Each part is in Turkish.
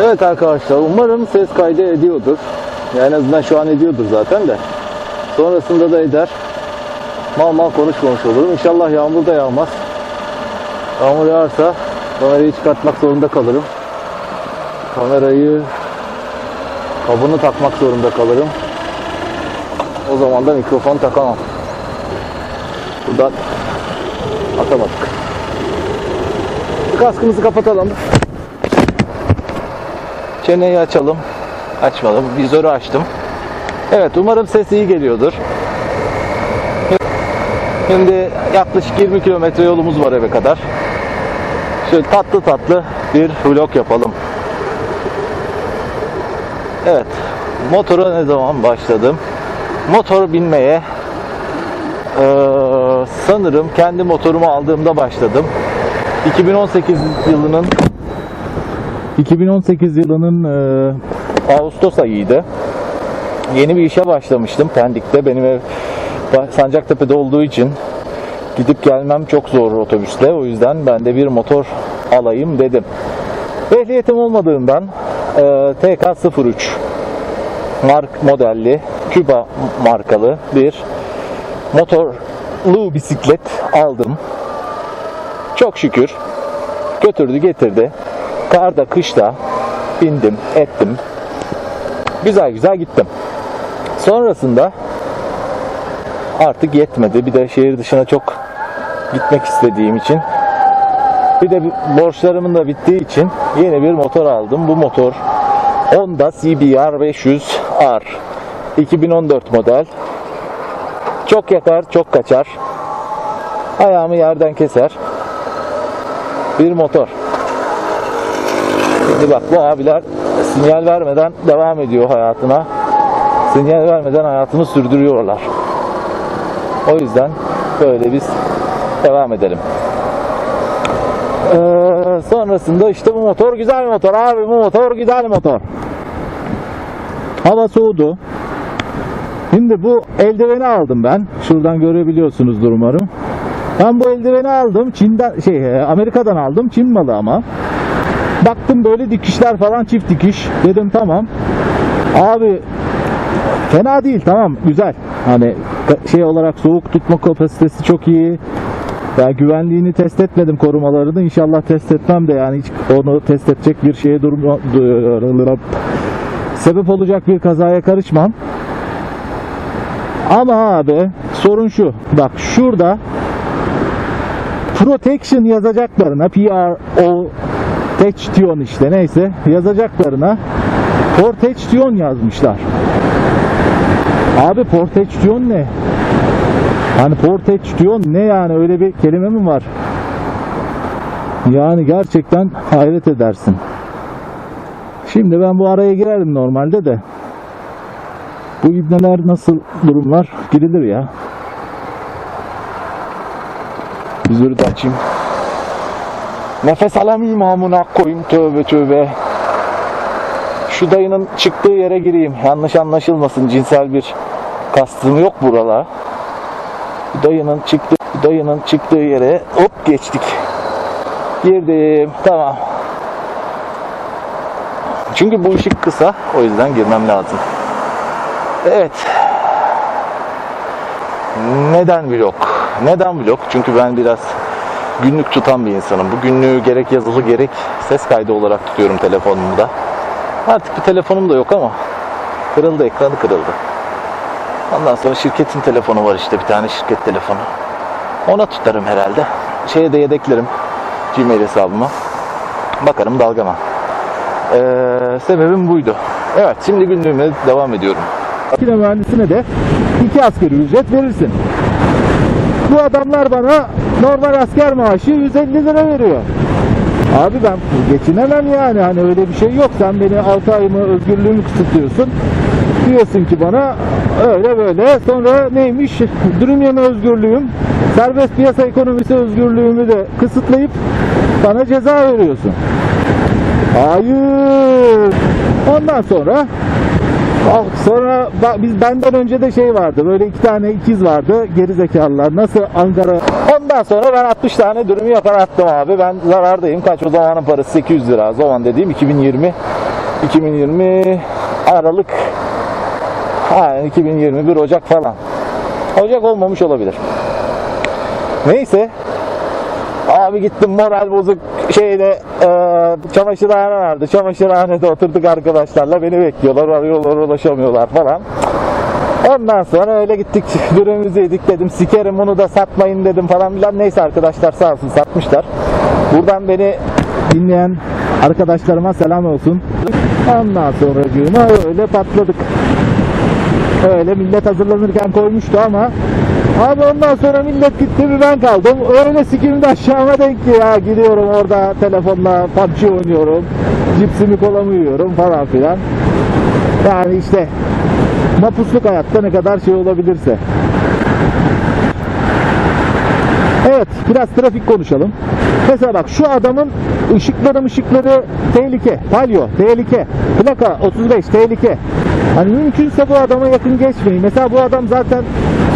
Evet arkadaşlar umarım ses kaydı ediyordur. Yani en azından şu an ediyordur zaten de. Sonrasında da eder. Mal mal konuşmamış olurum. İnşallah yağmur da yağmaz. Yağmur yağarsa kamerayı çıkartmak zorunda kalırım. Kamerayı kabını takmak zorunda kalırım. O zaman da mikrofon takamam. Buradan atamadık. Kaskımızı kapatalım. Çeneyi açalım. Açmadım. Vizörü açtım. Evet umarım ses iyi geliyordur. Şimdi yaklaşık 20 kilometre yolumuz var eve kadar. Şöyle tatlı tatlı bir vlog yapalım. Evet. Motora ne zaman başladım? Motor binmeye eee, sanırım kendi motorumu aldığımda başladım. 2018 yılının 2018 yılının eee, Ağustos ayıydı. Yeni bir işe başlamıştım Pendik'te. Benim ev Sancaktepe'de olduğu için gidip gelmem çok zor otobüste. O yüzden ben de bir motor alayım dedim. Ehliyetim olmadığından eee, TK03 mark modelli Küba markalı bir motorlu bisiklet aldım. Çok şükür götürdü getirdi. Karda kışta bindim ettim. Güzel güzel gittim. Sonrasında artık yetmedi. Bir de şehir dışına çok gitmek istediğim için bir de borçlarımın da bittiği için yeni bir motor aldım. Bu motor Honda CBR 500R 2014 model. Çok yakar, çok kaçar. Ayağımı yerden keser. Bir motor. Şimdi bak bu abiler sinyal vermeden devam ediyor hayatına. Sinyal vermeden hayatını sürdürüyorlar. O yüzden böyle biz devam edelim. Ee, sonrasında işte bu motor güzel motor abi bu motor güzel motor. Hava soğudu. Şimdi bu eldiveni aldım ben. Şuradan görebiliyorsunuzdur umarım. Ben bu eldiveni aldım. Çin'den şey Amerika'dan aldım. Çin malı ama. Baktım böyle dikişler falan çift dikiş. Dedim tamam. Abi fena değil tamam güzel. Hani şey olarak soğuk tutma kapasitesi çok iyi. Ya güvenliğini test etmedim korumalarını. İnşallah test etmem de yani hiç onu test edecek bir şeye durma sebep olacak bir kazaya karışmam. Ama abi sorun şu. Bak şurada protection yazacaklarına PRO Protection işte neyse yazacaklarına Protection yazmışlar. Abi Protection ne? Hani Protection ne yani öyle bir kelime mi var? Yani gerçekten hayret edersin. Şimdi ben bu araya girerim normalde de. Bu ibneler nasıl durumlar? Girilir ya. Vizörü de açayım. Nefes alamayayım amına koyayım tövbe tövbe. Şu dayının çıktığı yere gireyim. Yanlış anlaşılmasın cinsel bir kastım yok buralar. Bu dayının çıktığı, bu dayının çıktığı yere hop geçtik. Girdim. Tamam. Çünkü bu ışık kısa. O yüzden girmem lazım. Evet. Neden vlog? Neden vlog? Çünkü ben biraz günlük tutan bir insanım. Bu günlüğü gerek yazılı gerek ses kaydı olarak tutuyorum telefonumda. Artık bir telefonum da yok ama kırıldı, ekranı kırıldı. Ondan sonra şirketin telefonu var işte bir tane şirket telefonu. Ona tutarım herhalde. Şeye de yedeklerim Gmail hesabıma. Bakarım dalgama. Ee, sebebim buydu. Evet şimdi günlüğüme devam ediyorum. Makine mühendisine de iki asgari ücret verirsin. Bu adamlar bana normal asker maaşı 150 lira veriyor. Abi ben geçinemem yani hani öyle bir şey yok. Sen beni 6 ayımı özgürlüğümü kısıtlıyorsun. Diyorsun ki bana öyle böyle. Sonra neymiş? Dürüm yeme özgürlüğüm, serbest piyasa ekonomisi özgürlüğümü de kısıtlayıp bana ceza veriyorsun. Hayır. Ondan sonra Sonra ba- biz benden önce de şey vardı. Böyle iki tane ikiz vardı. Geri zekalılar. Nasıl Ankara? Ondan sonra ben 60 tane dürümü yapar attım abi. Ben zarardayım. Kaç o zamanın parası 800 lira. Zaman dediğim 2020 2020 Aralık ha, 2021 Ocak falan. Ocak olmamış olabilir. Neyse. Abi gittim moral bozuk şeyde e, çamaşırhane vardı. Çamaşırhanede oturduk arkadaşlarla. Beni bekliyorlar. Arıyorlar ulaşamıyorlar falan. Ondan sonra öyle gittik dürümümüzü yedik dedim. Sikerim onu da satmayın dedim falan filan. Neyse arkadaşlar sağ olsun satmışlar. Buradan beni dinleyen arkadaşlarıma selam olsun. Ondan sonra öyle patladık. Öyle millet hazırlanırken koymuştu ama Abi ondan sonra millet gitti bir ben kaldım. Öyle sikimde aşağıma denk ki ya. Gidiyorum orada telefonla PUBG oynuyorum. Cipsimi kolamı yiyorum falan filan. Yani işte mapusluk hayatta ne kadar şey olabilirse. Evet biraz trafik konuşalım. Mesela bak şu adamın ışıkları ışıkları tehlike. Palyo tehlike. Plaka 35 tehlike. Hani mümkünse bu adama yakın geçmeyin. Mesela bu adam zaten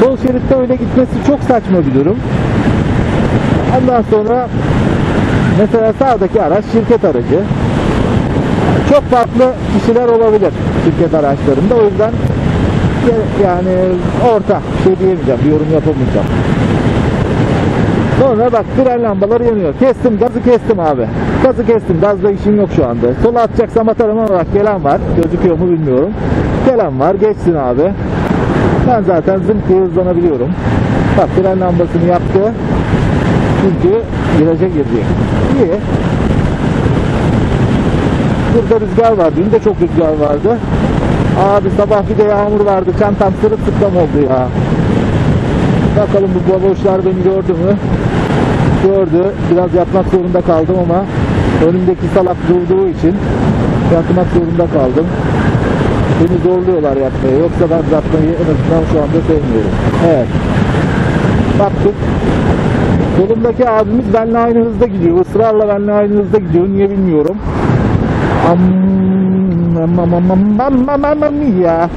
sol şeritte öyle gitmesi çok saçma bir durum. Ondan sonra mesela sağdaki araç şirket aracı. Çok farklı kişiler olabilir şirket araçlarında. O yüzden yani orta bir şey diyemeyeceğim. Bir yorum yapamayacağım. Sonra bak fren lambaları yanıyor. Kestim gazı kestim abi. Gazı kestim. Gazda işim yok şu anda. Sola atacaksam atarım ama bak gelen var. Gözüküyor mu bilmiyorum. Gelen var. Geçsin abi. Ben zaten zınk diye hızlanabiliyorum. Bak fren lambasını yaptı. Çünkü viraja girecek. İyi. Burada rüzgar var. Dün de çok rüzgar vardı. Abi sabah bir de yağmur vardı. Çantam sırılsıklam oldu ya. Bakalım bu baboşlar beni gördü mü? Gördü. Biraz yatmak zorunda kaldım ama önümdeki salak durduğu için yatmak zorunda kaldım. Beni zorluyorlar yatmaya. Yoksa ben yatmayı en azından şu anda sevmiyorum. Evet. Baktık. Solumdaki abimiz benimle aynı hızda gidiyor. Israrla benimle aynı hızda gidiyor. Niye bilmiyorum. Am, mamma mamma mamma mia.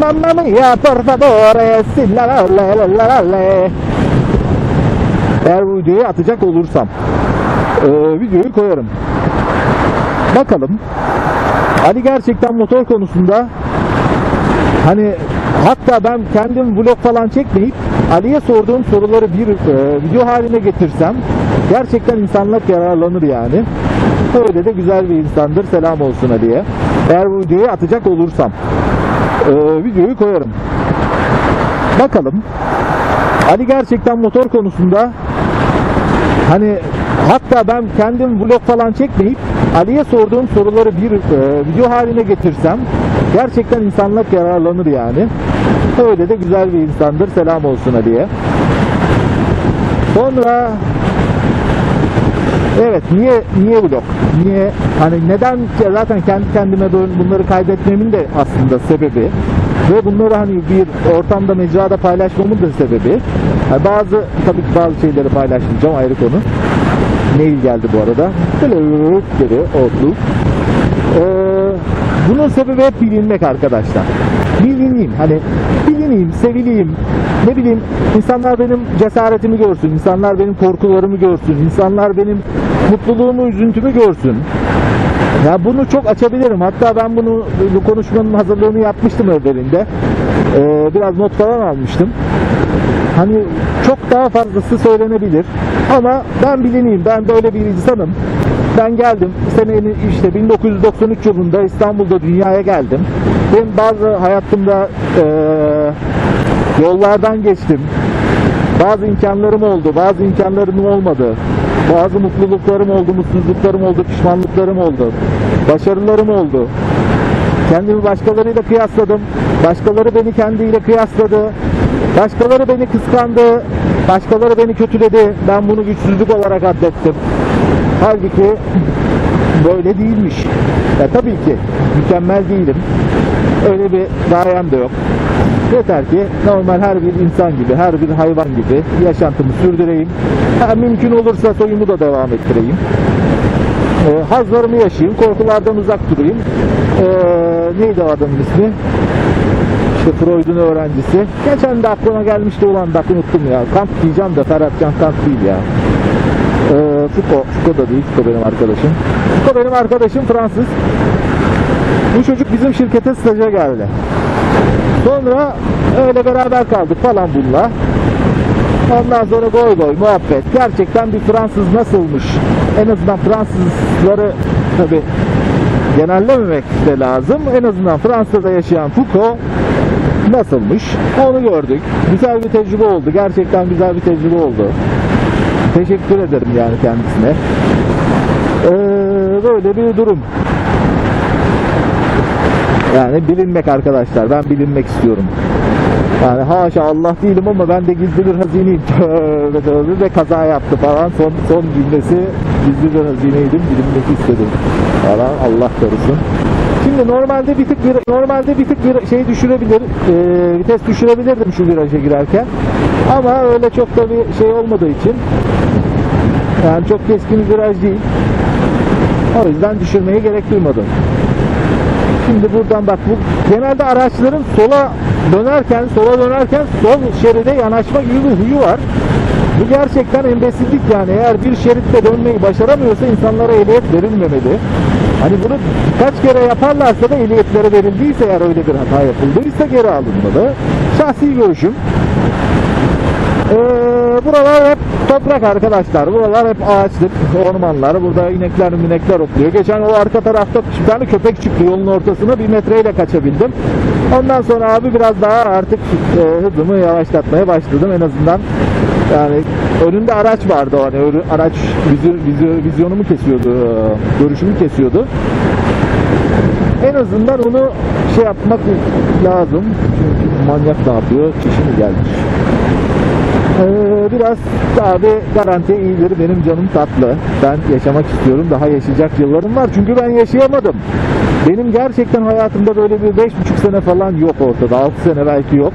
Mamma mia, por favore, si la la la la la la la. Eğer bu videoyu atacak olursam e, videoyu koyarım. Bakalım. Ali gerçekten motor konusunda hani hatta ben kendim vlog falan çekmeyip Ali'ye sorduğum soruları bir e, video haline getirsem gerçekten insanlar yararlanır yani. Öyle de güzel bir insandır. Selam olsun Ali'ye. Eğer bu videoyu atacak olursam e, videoyu koyarım. Bakalım. Ali gerçekten motor konusunda hani hatta ben kendim vlog falan çekmeyip Ali'ye sorduğum soruları bir e, video haline getirsem gerçekten insanlar yararlanır yani. Öyle de güzel bir insandır. Selam olsun Ali'ye. Sonra Evet niye niye vlog? Niye hani neden zaten kendi kendime böyle bunları kaydetmemin de aslında sebebi ve bunları hani bir ortamda mecrada paylaşmamın da sebebi. Yani bazı tabii ki bazı şeyleri paylaşmayacağım ayrı konu. Mail geldi bu arada. Tülük dedi Outlook. Ee, bunun sebebi bilinmek arkadaşlar. Bilineyim hani bilineyim, sevileyim. Ne bileyim insanlar benim cesaretimi görsün, insanlar benim korkularımı görsün, insanlar benim mutluluğumu, üzüntümü görsün. Ya bunu çok açabilirim. Hatta ben bunu bu konuşmanın hazırlığını yapmıştım evvelinde. Ee, biraz not falan almıştım. Hani çok daha fazlası söylenebilir. Ama ben bilineyim. Ben böyle bir insanım. Ben geldim. Senenin işte 1993 yılında İstanbul'da dünyaya geldim. Ben bazı hayatımda eee yollardan geçtim. Bazı imkanlarım oldu, bazı imkanlarım olmadı. Bazı mutluluklarım oldu, mutsuzluklarım oldu, pişmanlıklarım oldu. Başarılarım oldu. Kendimi başkalarıyla kıyasladım. Başkaları beni kendiyle kıyasladı. Başkaları beni kıskandı. Başkaları beni kötüledi. Ben bunu güçsüzlük olarak addettim. Halbuki böyle değilmiş. Ya tabii ki mükemmel değilim. Öyle bir gayem de yok. Yeter ki normal her bir insan gibi, her bir hayvan gibi yaşantımı sürdüreyim. Ha, mümkün olursa soyumu da devam ettireyim. E, hazlarımı yaşayayım, korkulardan uzak durayım. E, neydi adamın ismi? İşte Freud'un öğrencisi. Geçen de aklıma gelmişti ulan bak unuttum ya. Kant diyeceğim de Ferhat Can Kant değil ya. E, Foucault, Foucault da değil, Foucault benim arkadaşım. Foucault benim arkadaşım Fransız. Bu çocuk bizim şirkete staja geldi. Sonra öyle beraber kaldık falan bununla. Ondan sonra goy goy muhabbet. Gerçekten bir Fransız nasılmış? En azından Fransızları tabi genellememek de lazım. En azından Fransa'da yaşayan Foucault nasılmış? Onu gördük. Güzel bir tecrübe oldu. Gerçekten güzel bir tecrübe oldu. Teşekkür ederim yani kendisine. Ee, böyle bir durum. Yani bilinmek arkadaşlar. Ben bilinmek istiyorum. Yani haşa Allah değilim ama ben de gizli bir hazineyim. Tövbe tövbe ve kaza yaptı falan. Son, son cümlesi gizli bir hazineydim. Bilinmek istedim falan. Allah korusun. Şimdi normalde bir tık bir, normalde bir tık bir şey düşürebilir, e, vites düşürebilirdim şu viraja girerken. Ama öyle çok da bir şey olmadığı için yani çok keskin viraj değil. O yüzden düşürmeye gerek duymadım. Şimdi buradan bak bu genelde araçların sola dönerken sola dönerken sol şeride yanaşma gibi bir huyu var. Bu gerçekten embesillik yani eğer bir şeritte dönmeyi başaramıyorsa insanlara ehliyet verilmemeli. Hani bunu birkaç kere yaparlarsa da ehliyetlere verildiyse eğer öyle bir hata yapıldıysa geri alınmalı. Şahsi görüşüm. Ee, buralar hep toprak arkadaşlar. Buralar hep ağaçlık, ormanlar. Burada inekler minekler otluyor. Geçen o arka tarafta bir tane köpek çıktı yolun ortasına. Bir metreyle kaçabildim. Ondan sonra abi biraz daha artık e, hızımı yavaşlatmaya başladım en azından. Yani önünde araç vardı o hani araç vizyo, vizyo- vizyonumu kesiyordu, e, görüşümü kesiyordu. En azından onu şey yapmak lazım. Çünkü manyak ne yapıyor? Kişi mi gelmiş? Ee, biraz abi garanti iyidir benim canım tatlı. Ben yaşamak istiyorum. Daha yaşayacak yıllarım var. Çünkü ben yaşayamadım. Benim gerçekten hayatımda böyle bir beş buçuk sene falan yok ortada. Altı sene belki yok.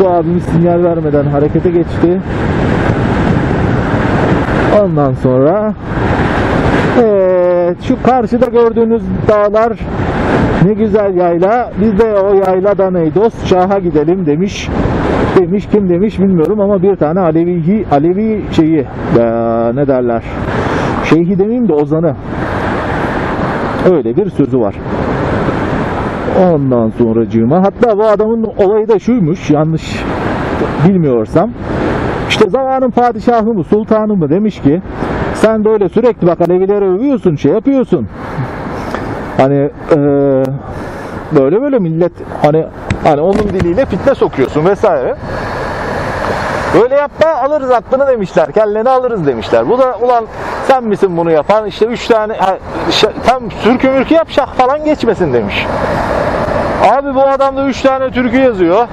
Bu abimiz sinyal vermeden harekete geçti. Ondan sonra Evet, şu karşıda gördüğünüz dağlar ne güzel yayla. Biz de o yayladan ey dost Şah'a gidelim demiş. Demiş kim demiş bilmiyorum ama bir tane Alevi Alevi şeyi eee, ne derler? Şeyhi demeyeyim de ozanı. Öyle bir sözü var. Ondan sonracığıma hatta bu adamın olayı da şuymuş yanlış bilmiyorsam işte zamanın padişahı mı sultanı mı demiş ki sen böyle sürekli bak Alevileri övüyorsun şey yapıyorsun hani eee, böyle böyle millet hani hani onun diliyle fitne sokuyorsun vesaire Böyle yapma alırız aklını demişler. Kelleni alırız demişler. Bu da ulan sen misin bunu yapan? İşte üç tane tam sürkü mürkü yap şah falan geçmesin demiş. Abi bu adamda üç tane türkü yazıyor.